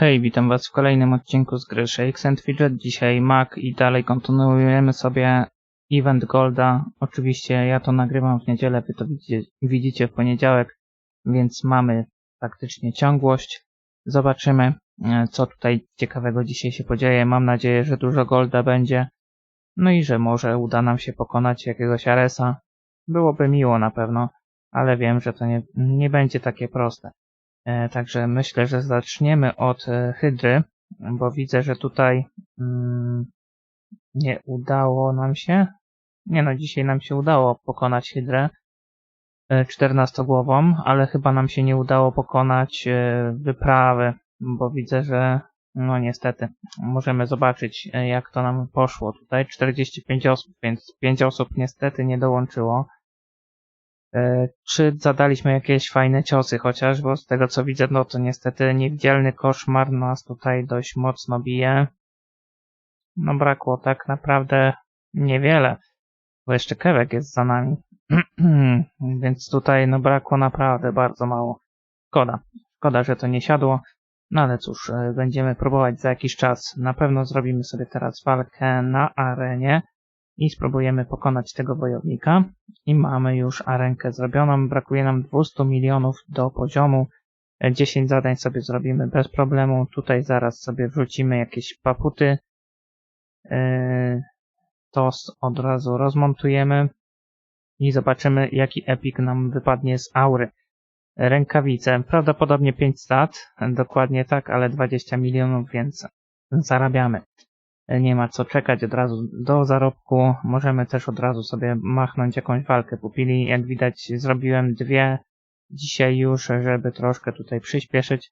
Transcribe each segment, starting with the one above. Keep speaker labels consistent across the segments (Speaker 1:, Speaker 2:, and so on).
Speaker 1: Hej, witam was w kolejnym odcinku z gry Shakes and Fidget. Dzisiaj Mac i dalej kontynuujemy sobie Event Golda. Oczywiście ja to nagrywam w niedzielę, wy to widzicie, w poniedziałek, więc mamy faktycznie ciągłość. Zobaczymy, e, co tutaj ciekawego dzisiaj się podzieje. Mam nadzieję, że dużo Golda będzie. No i że może uda nam się pokonać jakiegoś Aresa. Byłoby miło na pewno, ale wiem, że to nie, nie będzie takie proste. E, Także myślę, że zaczniemy od e, Hydry, bo widzę, że tutaj mm, nie udało nam się. Nie no, dzisiaj nam się udało pokonać Hydrę e, 14-głową, ale chyba nam się nie udało pokonać wyprawy, bo widzę, że no niestety, możemy zobaczyć jak to nam poszło. Tutaj 45 osób, więc 5 osób niestety nie dołączyło. E, Czy zadaliśmy jakieś fajne ciosy chociaż, bo z tego co widzę, no to niestety niewidzialny koszmar nas tutaj dość mocno bije. No brakło tak naprawdę niewiele, bo jeszcze Kewek jest za nami. Więc tutaj no brakło naprawdę bardzo mało. Szkoda. Szkoda, że to nie siadło. No ale cóż, e, będziemy próbować za jakiś czas. Na pewno zrobimy sobie teraz walkę na arenie i spróbujemy pokonać tego wojownika. I mamy już arenkę zrobioną. Brakuje nam 200 milionów do poziomu. E, 10 zadań sobie zrobimy bez problemu. Tutaj zaraz sobie wrzucimy jakieś paputy. E, To od razu rozmontujemy i zobaczymy jaki epik nam wypadnie z aury. Rękawice, prawdopodobnie 5 stat, dokładnie tak, ale 20 milionów, więc zarabiamy nie ma co czekać od razu do zarobku. Możemy też od razu sobie machnąć jakąś walkę pupili. Jak widać zrobiłem dwie dzisiaj już, żeby troszkę tutaj przyspieszyć.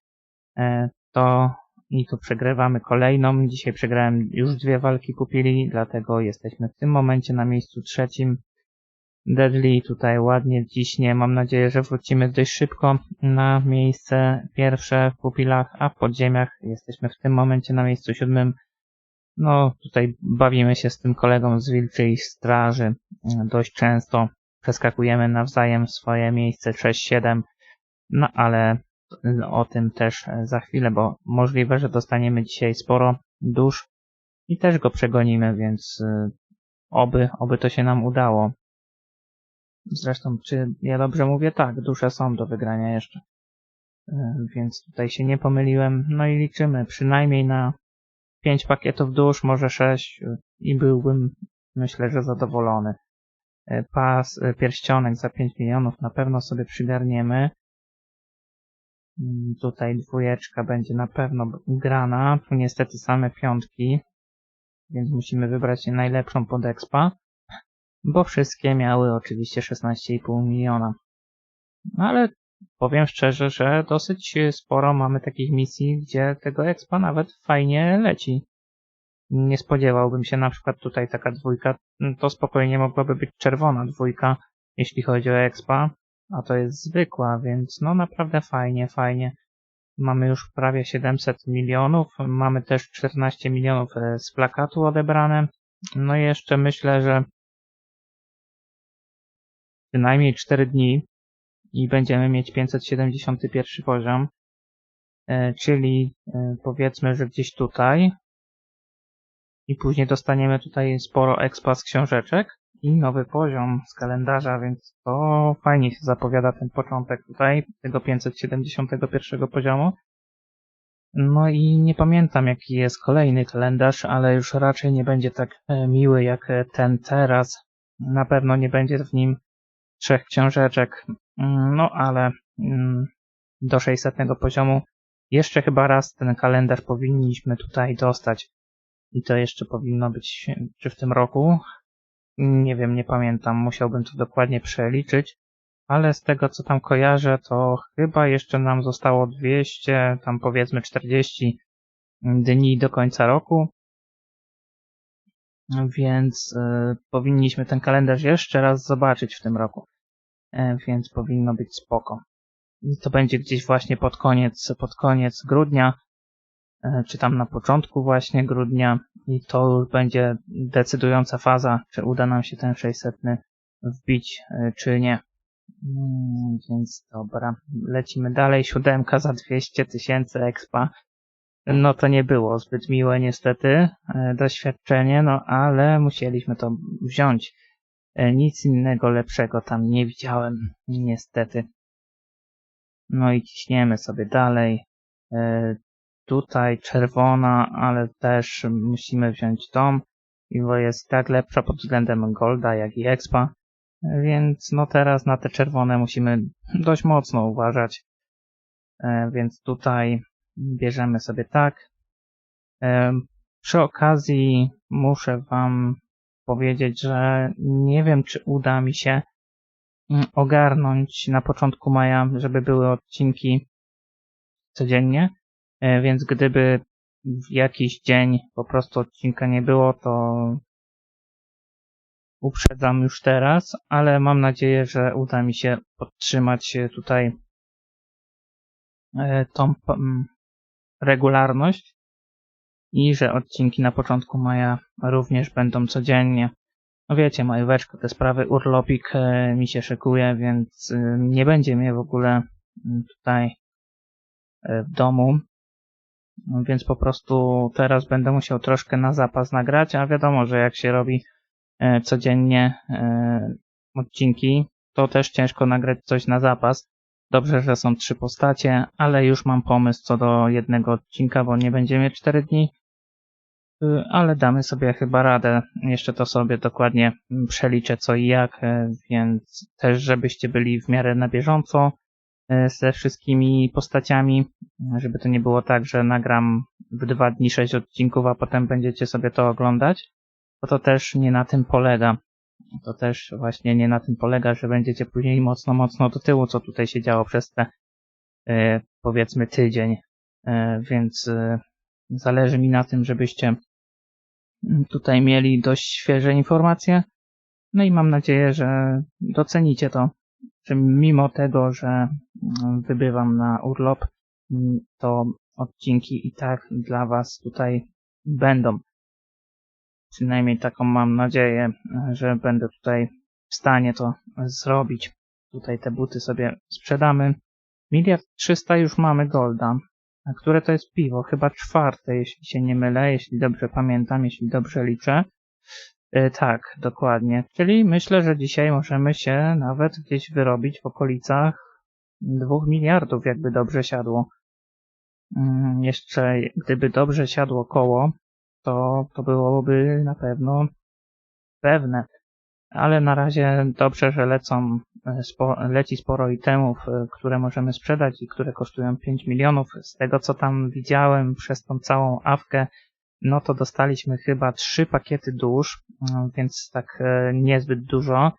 Speaker 1: E, To i tu przegrywamy kolejną. Dzisiaj przegrałem już dwie walki pupili, dlatego jesteśmy w tym momencie na miejscu trzecim. Deadly tutaj ładnie ciśnie. Mam nadzieję, że wrócimy dość szybko na miejsce pierwsze w pupilach, a w podziemiach jesteśmy w tym momencie na miejscu siódmym. No, tutaj bawimy się z tym kolegą z Wilczej Straży mm, dość często. Przeskakujemy nawzajem swoje miejsce 6-7. No, ale o tym też e, za chwilę, bo możliwe, że dostaniemy dzisiaj sporo dusz i też go przegonimy, więc y, oby, oby to się nam udało. Zresztą, czy ja dobrze mówię? Tak, dusze są do wygrania jeszcze. Więc tutaj się nie pomyliłem. No i liczymy przynajmniej na 5 pakietów dusz, może 6 i byłbym myślę, że zadowolony. E, Pas, e, pierścionek za 5 milionów na pewno sobie przygarniemy. Mm, Tutaj dwójeczka będzie na pewno grana. Tu niestety same piątki, więc musimy wybrać najlepszą pod expa, bo wszystkie miały oczywiście 16,5 miliona. No ale powiem szczerze, że dosyć sporo mamy takich misji, gdzie tego expa nawet fajnie leci. Nie spodziewałbym się na przykład tutaj taka dwójka, to spokojnie mogłaby być czerwona dwójka, jeśli chodzi o expa, a to jest zwykła, więc no naprawdę fajnie, fajnie. Mamy już prawie 700 milionów, mamy też 14 milionów e, z plakatu odebrane. No i jeszcze myślę, że przynajmniej 4 dni i będziemy mieć 571 poziom, e, czyli e, powiedzmy, że gdzieś tutaj i później dostaniemy tutaj sporo expa z książeczek i nowy poziom z kalendarza, więc to fajnie się zapowiada ten początek tutaj tego 571 poziomu. No i nie pamiętam jaki jest kolejny kalendarz, ale już raczej nie będzie tak e, miły jak ten teraz. Na pewno nie będzie w nim trzech książeczek. Mm, No ale mm, do 600 poziomu jeszcze chyba raz ten kalendarz powinniśmy tutaj dostać. I to jeszcze powinno być czy w tym roku? Nie wiem, nie pamiętam. Musiałbym to dokładnie przeliczyć. Ale z tego co tam kojarzę, to chyba jeszcze nam zostało 200, tam powiedzmy 40 dni do końca roku. Więc y, powinniśmy ten kalendarz jeszcze raz zobaczyć w tym roku. E, więc powinno być spoko. I to będzie gdzieś właśnie pod koniec, pod koniec grudnia, e, czy tam na początku właśnie grudnia i to już będzie decydująca faza, czy uda nam się ten 600 wbić, e, czy nie. Mm, Więc dobra, lecimy dalej. Siódemka za 200 tysięcy expa. No to nie było zbyt miłe niestety doświadczenie, no ale musieliśmy to wziąć. E, Nic innego lepszego tam nie widziałem, niestety. No i ciśniemy sobie dalej. E, Tutaj czerwona, ale też musimy wziąć tą, bo jest tak lepsza pod względem Golda, jak i Expa. E, Więc no teraz na te czerwone musimy dość mocno uważać. Więc tutaj bierzemy sobie tak. Przy okazji muszę Wam powiedzieć, że nie wiem, czy uda mi się mm, ogarnąć na początku maja, żeby były odcinki codziennie, E, więc gdyby w jakiś dzień po prostu odcinka nie było, to uprzedzam już teraz, ale mam nadzieję, że uda mi się podtrzymać e, tutaj e, tą p- m, regularność i że odcinki na początku maja również będą codziennie. No wiecie, majóweczka, te sprawy, urlopik e, mi się szykuje, więc e, nie będzie mnie w ogóle m, tutaj e, w domu, No więc po prostu teraz będę musiał troszkę na zapas nagrać, a wiadomo, że jak się robi codziennie odcinki, to też ciężko nagrać coś na zapas. Dobrze, że są trzy postacie, ale już mam pomysł co do jednego odcinka, bo nie będziemy cztery dni, Y, ale damy sobie chyba radę. Jeszcze to sobie dokładnie przeliczę co i jak, e, więc też żebyście byli w miarę na bieżąco e, ze wszystkimi postaciami, żeby to nie było tak, że nagram w dwa dni sześć odcinków, a potem będziecie sobie to oglądać, bo to też nie na tym polega. To też właśnie nie na tym polega, że będziecie później mocno, mocno do tyłu, co tutaj się działo przez te e, powiedzmy tydzień. Więc zależy mi na tym, żebyście tutaj mieli dość świeże informacje. No i mam nadzieję, że docenicie to, że mimo tego, że mm, wybywam na urlop, mm, to odcinki i tak dla Was tutaj będą. Przynajmniej taką mam nadzieję, że będę tutaj w stanie to zrobić. Tutaj te buty sobie sprzedamy. Miliard trzysta już mamy golda. A które to jest piwo? Chyba czwarte, jeśli się nie mylę, jeśli dobrze pamiętam, jeśli dobrze liczę. E, tak, dokładnie. Czyli myślę, że dzisiaj możemy się nawet gdzieś wyrobić w okolicach dwóch miliardów, jakby dobrze siadło. Mm, Jeszcze gdyby dobrze siadło koło, to, to byłoby na pewno pewne. Ale na razie dobrze, że lecą, e, spo, leci sporo itemów, e, które możemy sprzedać i które kosztują 5 milionów. Z tego co tam widziałem przez tą całą awkę, no to dostaliśmy chyba trzy pakiety dusz, mm, więc tak e, niezbyt dużo,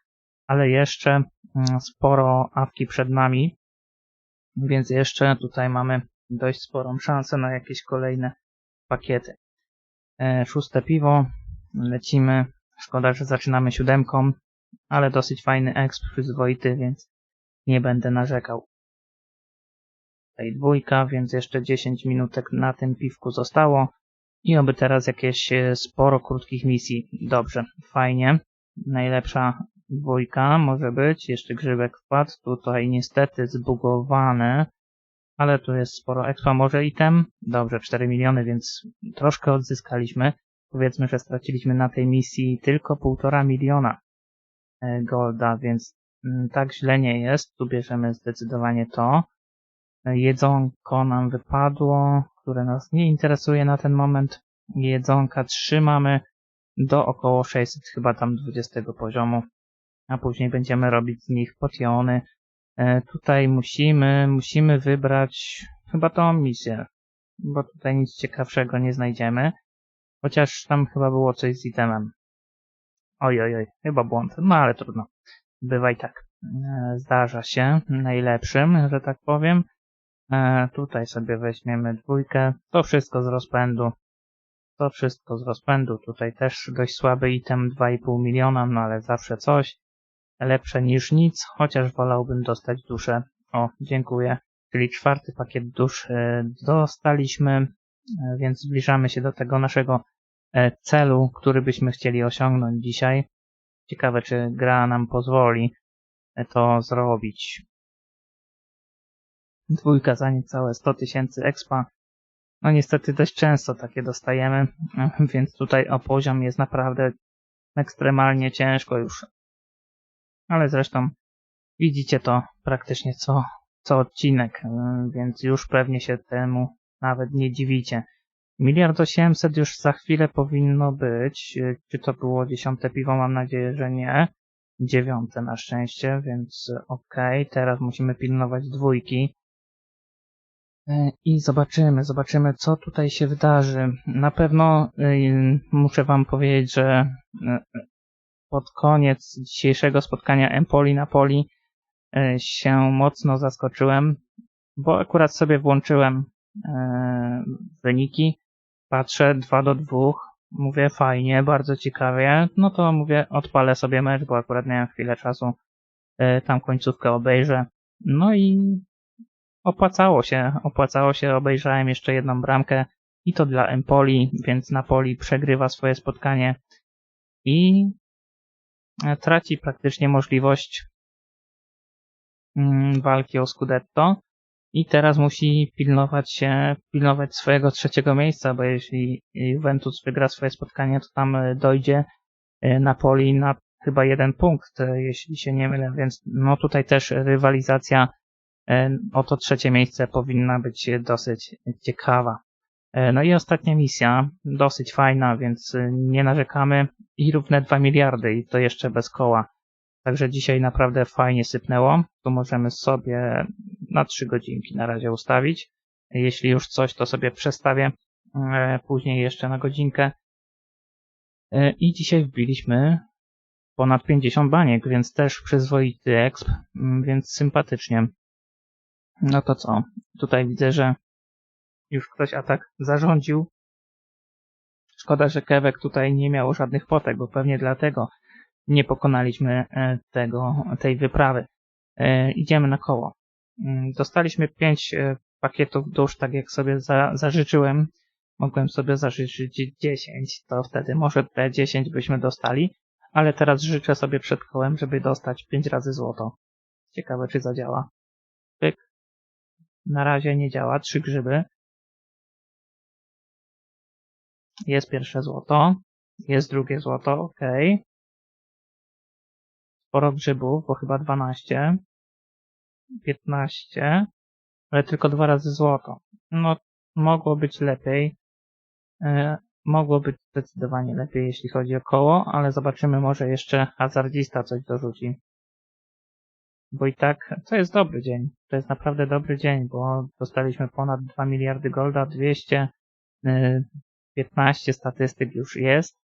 Speaker 1: ale jeszcze mm, sporo awki przed nami, więc jeszcze tutaj mamy dość sporą szansę na jakieś kolejne pakiety. E, Szóste piwo, lecimy. Szkoda, że zaczynamy siódemką, ale dosyć fajny exp, przyzwoity, więc nie będę narzekał. Tutaj dwójka, więc jeszcze 10 minutek na tym piwku zostało. I oby teraz jakieś e, sporo krótkich misji. Dobrze, fajnie. Najlepsza dwójka może być. Jeszcze grzybek wpadł. Tutaj niestety zbugowane. Ale tu jest sporo expa. Może item? Dobrze, 4 miliony, więc troszkę odzyskaliśmy. Powiedzmy, że straciliśmy na tej misji tylko 1,5 miliona golda, więc mm, tak źle nie jest. Tu bierzemy zdecydowanie to. E, Jedzonko nam wypadło, które nas nie interesuje na ten moment. Jedzonka trzymamy do około 600 chyba tam 20 poziomu, a później będziemy robić z nich potiony. E, tutaj musimy, musimy wybrać chyba tą misję, bo tutaj nic ciekawszego nie znajdziemy. Chociaż tam chyba było coś z itemem. Oj, oj, chyba błąd. No ale trudno. Bywa i tak. E, Zdarza się najlepszym, że tak powiem. E, tutaj sobie weźmiemy dwójkę. To wszystko z rozpędu. To wszystko z rozpędu. Tutaj też dość słaby item 2,5 miliona, no ale zawsze coś. Lepsze niż nic, chociaż wolałbym dostać duszę. O, dziękuję. Czyli czwarty pakiet dusz e, dostaliśmy, więc zbliżamy się do tego naszego celu, który byśmy chcieli osiągnąć dzisiaj. Ciekawe, czy gra nam pozwoli e, to zrobić. Dwójka za niecałe 100 tysięcy expa. No niestety dość często takie dostajemy, więc tutaj o poziom jest naprawdę ekstremalnie ciężko już. Ale zresztą widzicie to praktycznie co, co odcinek, y, więc już pewnie się temu nawet nie dziwicie. Miliard osiemset już za chwilę powinno być. Y, Czy to było dziesiąte piwo? Mam nadzieję, że nie. Dziewiąte na szczęście, więc okej. Teraz musimy pilnować dwójki. E, I zobaczymy, zobaczymy, co tutaj się wydarzy. Na pewno muszę Wam powiedzieć, że pod koniec dzisiejszego spotkania Empoli-Napoli się mocno zaskoczyłem, bo akurat sobie włączyłem e, wyniki. Patrzę 2 do 2. Mówię fajnie, bardzo ciekawie. No to mówię, odpalę sobie mecz, bo akurat miałem chwilę czasu. E, Tam końcówkę obejrzę. No i opłacało się, opłacało się, obejrzałem jeszcze jedną bramkę i to dla Empoli, więc Napoli przegrywa swoje spotkanie i e, traci praktycznie możliwość mm, walki o Scudetto i teraz musi pilnować się, pilnować swojego trzeciego miejsca, bo jeśli Juventus wygra swoje spotkanie, to tam e, dojdzie e, Napoli na chyba jeden punkt, e, jeśli się nie mylę, więc no tutaj też rywalizacja o to trzecie miejsce powinna być dosyć ciekawa. No i ostatnia misja, dosyć fajna, więc nie narzekamy i równe 2 miliardy i to jeszcze bez koła. Także dzisiaj naprawdę fajnie sypnęło. Tu możemy sobie na 3 godzinki na razie ustawić. Jeśli już coś, to sobie przestawię e, później jeszcze na godzinkę. E, I dzisiaj wbiliśmy ponad 50 baniek, więc też przyzwoity exp, mm, więc sympatycznie. No to co? Tutaj widzę, że już ktoś atak zarządził. Szkoda, że Kewek tutaj nie miał żadnych potek, bo pewnie dlatego nie pokonaliśmy e, tego, tej wyprawy. E, Idziemy na koło. Mm, Dostaliśmy 5 pakietów dusz, tak jak sobie za, zażyczyłem. Mogłem sobie zażyczyć 10, to wtedy może te 10 byśmy dostali, ale teraz życzę sobie przed kołem, żeby dostać 5 razy złoto. Ciekawe, czy zadziała. Pyk. Na razie nie działa. Trzy grzyby. Jest pierwsze złoto. Jest drugie złoto, ok. Sporo grzybów, bo chyba 12. 15. Ale tylko dwa razy złoto. No, mogło być lepiej. E, mogło być zdecydowanie lepiej, jeśli chodzi o koło, ale zobaczymy, może jeszcze hazardzista coś dorzuci. Bo i tak, to jest dobry dzień. To jest naprawdę dobry dzień, bo dostaliśmy ponad 2 miliardy golda, 200, y, 15 statystyk już jest.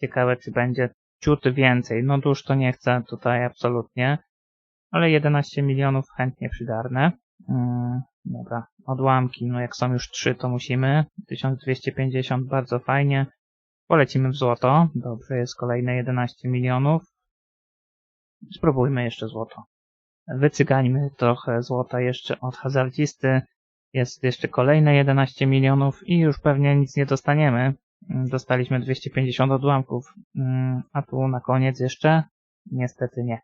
Speaker 1: Ciekawe, czy będzie ciut więcej. No dusz to nie chcę tutaj absolutnie, ale 11 milionów chętnie przydarne. Yy, dobra, odłamki, no jak są już 3, to musimy. 1250, bardzo fajnie. Polecimy w złoto. Dobrze, jest kolejne 11 milionów. Spróbujmy jeszcze złoto. Wycygańmy trochę złota jeszcze od hazardzisty. Jest jeszcze kolejne 11 milionów i już pewnie nic nie dostaniemy. Dostaliśmy 250 odłamków, Mm, a tu na koniec jeszcze niestety nie.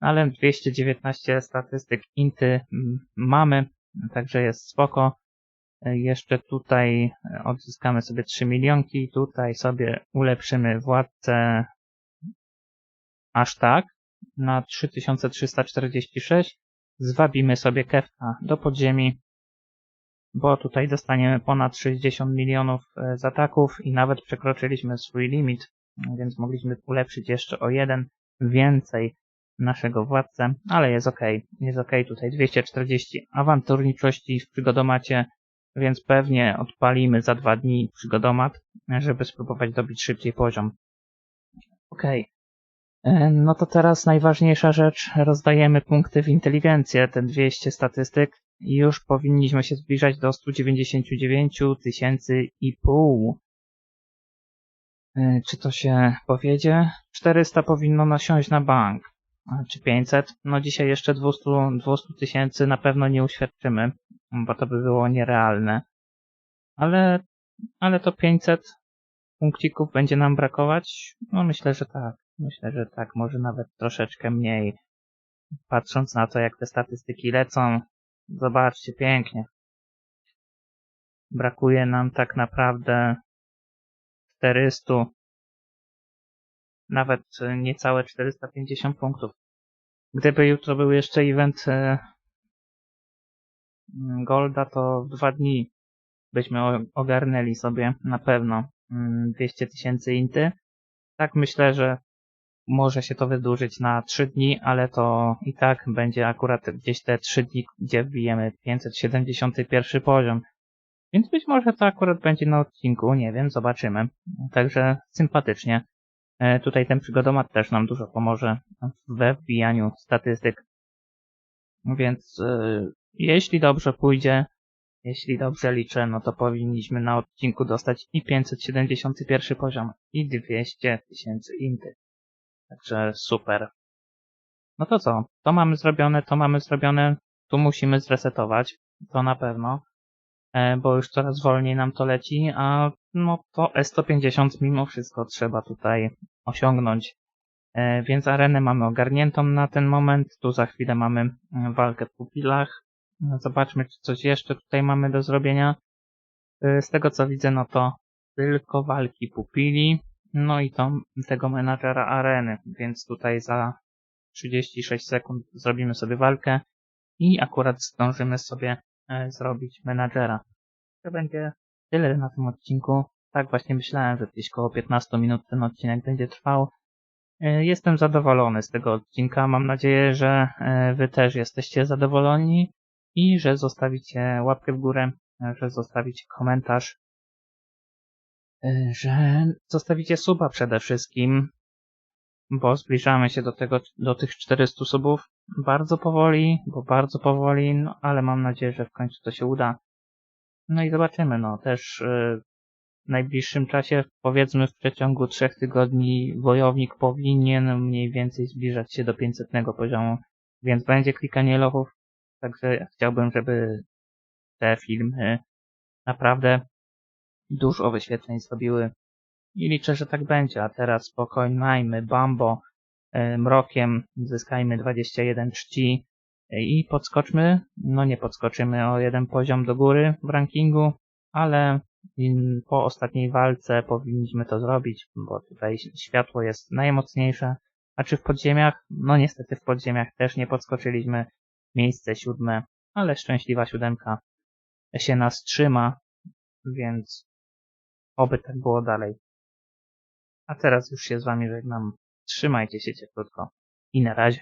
Speaker 1: Ale 219 statystyk inty mm, mamy, także jest spoko. Jeszcze tutaj odzyskamy sobie 3 milionki, tutaj sobie ulepszymy władcę aż tak na 3346. Zwabimy sobie Kefka do podziemi, bo tutaj dostaniemy ponad 60 milionów e, z ataków i nawet przekroczyliśmy swój limit, więc mogliśmy ulepszyć jeszcze o jeden więcej naszego władcę, ale jest ok, jest ok, tutaj 240 awanturniczości w przygodomacie, więc pewnie odpalimy za dwa dni przygodomat, żeby spróbować dobić szybciej poziom. Ok. E, No to teraz najważniejsza rzecz, rozdajemy punkty w inteligencję, te 200 statystyk już powinniśmy się zbliżać do 199 tysięcy i pół. E, Czy to się powiedzie? 400 powinno nasiąść na bank. Czy 500? No dzisiaj jeszcze 200 200 tysięcy na pewno nie uświadczymy, bo to by było nierealne. Ale, ale to 500 punkcików będzie nam brakować? No myślę, że tak. Myślę, że tak. Może nawet troszeczkę mniej. Patrząc na to, jak te statystyki lecą. Zobaczcie, pięknie. brakuje nam tak naprawdę 400, nawet niecałe 450 punktów. Gdyby jutro był jeszcze event e, Golda, to w dwa dni byśmy ogarnęli sobie na pewno 200 tysięcy inty. Tak myślę, że może się to wydłużyć na 3 dni, ale to i tak będzie akurat gdzieś te 3 dni, gdzie wbijemy 571 poziom. Więc być może to akurat będzie na odcinku, nie wiem, zobaczymy. Także sympatycznie. E, tutaj ten przygodomat też nam dużo pomoże we wbijaniu statystyk. Więc e, jeśli dobrze pójdzie, jeśli dobrze liczę, no to powinniśmy na odcinku dostać i 571 poziom, i 200 tysięcy inty. Także super. No to co? To mamy zrobione, to mamy zrobione. Tu musimy zresetować. To na pewno. E, bo już coraz wolniej nam to leci, a no to S150 mimo wszystko trzeba tutaj osiągnąć. E, więc arenę mamy ogarniętą na ten moment. Tu za chwilę mamy mm, walkę w pupilach. No, zobaczmy, czy coś jeszcze tutaj mamy do zrobienia. E, z tego co widzę, no to tylko walki pupili. No i to tego menadżera areny, więc tutaj za 36 sekund zrobimy sobie walkę i akurat zdążymy sobie e, zrobić menadżera. To będzie tyle na tym odcinku. Tak właśnie myślałem, że gdzieś koło 15 minut ten odcinek będzie trwał. E, jestem zadowolony z tego odcinka. Mam nadzieję, że e, Wy też jesteście zadowoleni i że zostawicie łapkę w górę, że zostawicie komentarz że zostawicie suba przede wszystkim, bo zbliżamy się do tego, do tych 400 subów bardzo powoli, bo bardzo powoli, no ale mam nadzieję, że w końcu to się uda. No i zobaczymy, no też yy, w najbliższym czasie, powiedzmy w przeciągu trzech tygodni, wojownik powinien mniej więcej zbliżać się do 500 poziomu, więc będzie klikanie lochów, także chciałbym, żeby te filmy naprawdę dużo wyświetleń zrobiły i liczę, że tak będzie, a teraz spokojnajmy Bambo e, mrokiem, zyskajmy 21 czci e, i podskoczmy, no nie podskoczymy o jeden poziom do góry w rankingu, ale po ostatniej walce powinniśmy to zrobić, bo tutaj światło jest najmocniejsze. A czy w podziemiach? No niestety w podziemiach też nie podskoczyliśmy. Miejsce siódme, ale szczęśliwa siódemka się nas trzyma, więc Oby tak było dalej. A teraz już się z wami żegnam. Trzymajcie się cieplutko i na razie.